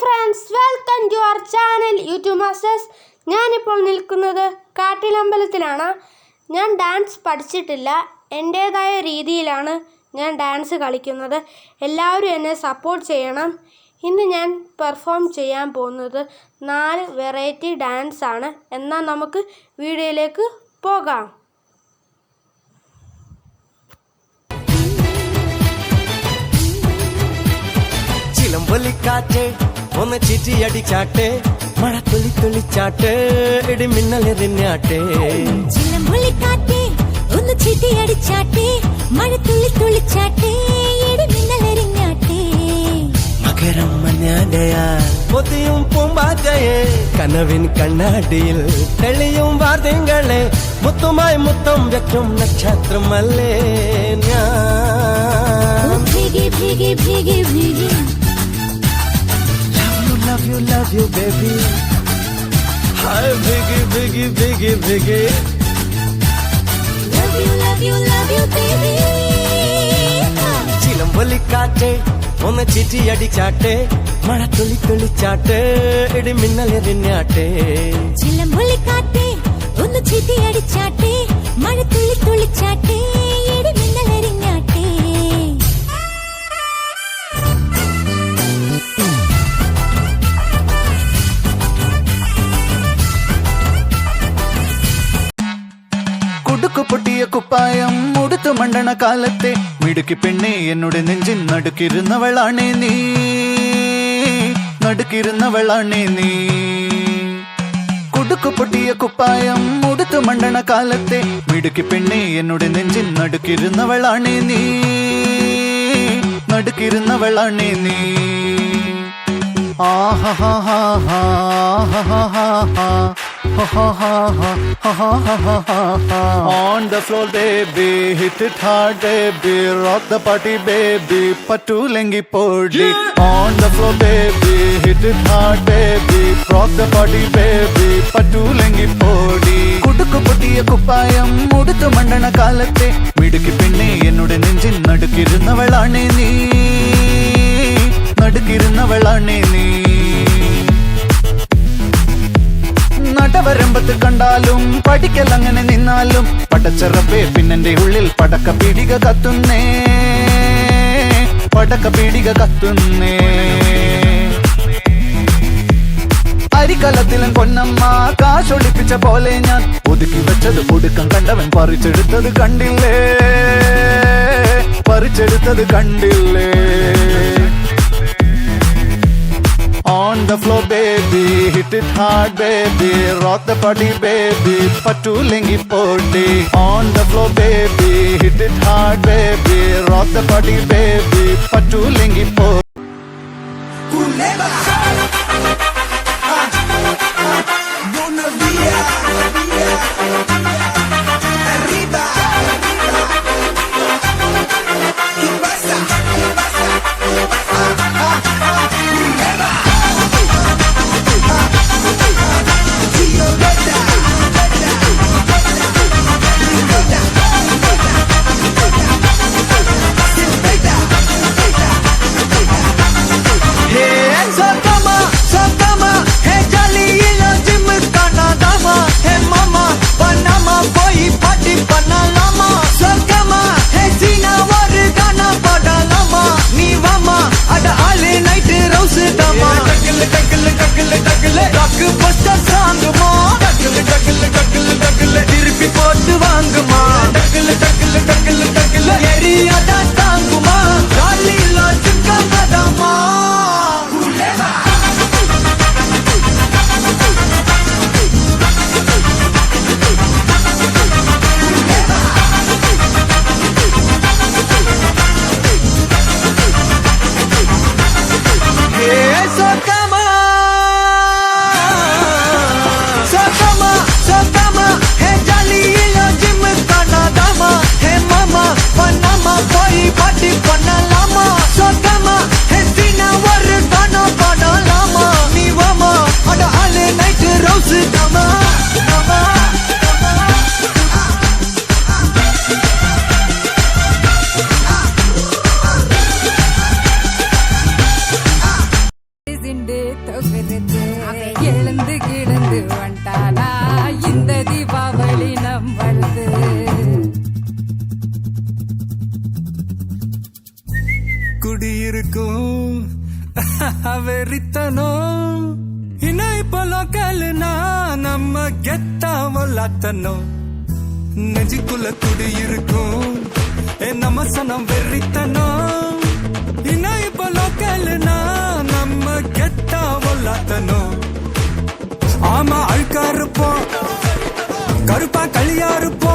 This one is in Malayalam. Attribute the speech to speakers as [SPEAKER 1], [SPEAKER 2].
[SPEAKER 1] Friends welcome to our channel YouTube masters. ഞാനിപ്പോൾ നിൽക്കുന്നത് കാട്ടിലമ്പലത്തിലാണ്. ഞാൻ ഡാൻസ് പഠിച്ചിട്ടില്ല. എന്റേതായ രീതിയിലാണ് ഞാൻ ഡാൻസ് കളിക്കുന്നത്. എല്ലാവരും എന്നെ സപ്പോർട്ട് ചെയ്യണം. ഇന്ന് ഞാൻ പെർഫോം ചെയ്യാൻ പോകുന്നത് നാല് വെറൈറ്റി ഡാൻസ് ആണ്. എന്നാൽ നമുക്ക് വീഡിയോയിലേക്ക് പോകാം.
[SPEAKER 2] ചിലമ്പൊലിക്കാറ്റ് ഒന്ന് ചിറ്റിയടിച്ചാട്ടെ മഴ തുള്ളി തുള്ളിച്ചാട്ട് ഇടിമിന്നലെറിഞ്ഞാട്ടെ
[SPEAKER 3] ചിലമ്പൊലിക്കാറ്റേ ഒന്ന് ചിട്ടിയടിച്ചാട്ടേ മഴ തുള്ളി തുള്ളിച്ചാട്ടെ ഇടി മിന്നലെറിഞ്ഞാട്ടേ
[SPEAKER 2] മകരം മഞ്ഞാടയാൽ പൊതിയും പൂമ്പാറ്റയെ കനവിൻ കണ്ണാടിയിൽ തെളിയും വാർത്തകളെ മുത്തുമായി മുത്തം വെക്കും നക്ഷത്രമല്ലേ ഞാൻ.
[SPEAKER 3] ഭീകി ഭീകി ഭീകി ഭീഗി
[SPEAKER 2] love you, love you, baby. Hi, biggie, biggie, biggie, biggie.
[SPEAKER 3] Love you love you love you baby
[SPEAKER 2] ചിലമ്പൊലിക്കാറ്റ് ഒന്ന് ചിറ്റിയടിച്ചാട്ടെ മഴ തുള്ളി തുള്ളിച്ചാട്ട് ഇടിമിന്നലെറിഞ്ഞാട്ടെ
[SPEAKER 3] ചിലമ്പൊലിക്കാറ്റേ ഒന്ന് ചിട്ടിയടിച്ചാട്ടേ മഴ തുള്ളി തുള്ളിച്ചാട്ടേ ഇടി
[SPEAKER 4] കുപ്പായം മുടുത്തു മണ്ടണ കാലത്തെ. മിടുക്കി പെണ്ണെ എന്നോട് നെഞ്ചിൻ നടുക്കിരുന്നവളാണേ നീ. നടുക്കിരുന്നവളാണേ നീ. കുടുക്കു പൊട്ടിയ കുപ്പായം മുടുത്തു മണ്ടണ കാലത്തെ. മിടുക്കി പെണ്ണെ എന്നോട് നെഞ്ചിൻ നടുക്കിരുന്നവളാണേ നീ. നടുക്കിരുന്നവളാണേ നീ. On the floor, baby, hit it hard, baby, rock the party, baby, patulengi podi. On the floor, baby, hit it hard, baby, rock the party, baby, patulengi podi. കുടുക്കു പൊട്ടിയ കുപ്പായം ഉടുത്തു മണ്ണണ കാലത്തെ മിടുക്കി പെണ്ണെ എന്നുടെ നെഞ്ചിൽ നടുക്കിരുന്നവളാണേ നീ നടുക്കിരുന്നവളാണേ നീ കണ്ടാലും പഠിക്കൽ അങ്ങനെ നിന്നാലും പടച്ചറപ്പേ പിന്നെന്റെ ഉള്ളിൽ പടക്ക പിടിക കത്തുന്നേ. പടക്ക പിടിക കത്തുന്നേ. അരിക്കലത്തിലും പൊന്നമ്മ കാശൊളിപ്പിച്ച പോലെ ഞാൻ ഒതുക്കി വെച്ചത് ഒടുക്കം കണ്ടവൻ പറിച്ചെടുത്തത് കണ്ടില്ലേ? പറിച്ചെടുത്തത് കണ്ടില്ലേ? It hard, baby, rock the party, baby, patulengi podi. On the floor, baby, hit it hard, baby, rock the party, baby, patulengi podi.
[SPEAKER 2] Hey, கெத்தா நெஞ்சுக்குள்ள குடி இருக்கும் ஏ நம்ம சனம் வெறித்தனம் இன்னும் இப்ப லோக்கல்னா நம்ம கெட்டா ஒல்லாத்தனும் ஆமா அழுக்கா இருப்போம் கருப்பா களியா இருப்போம்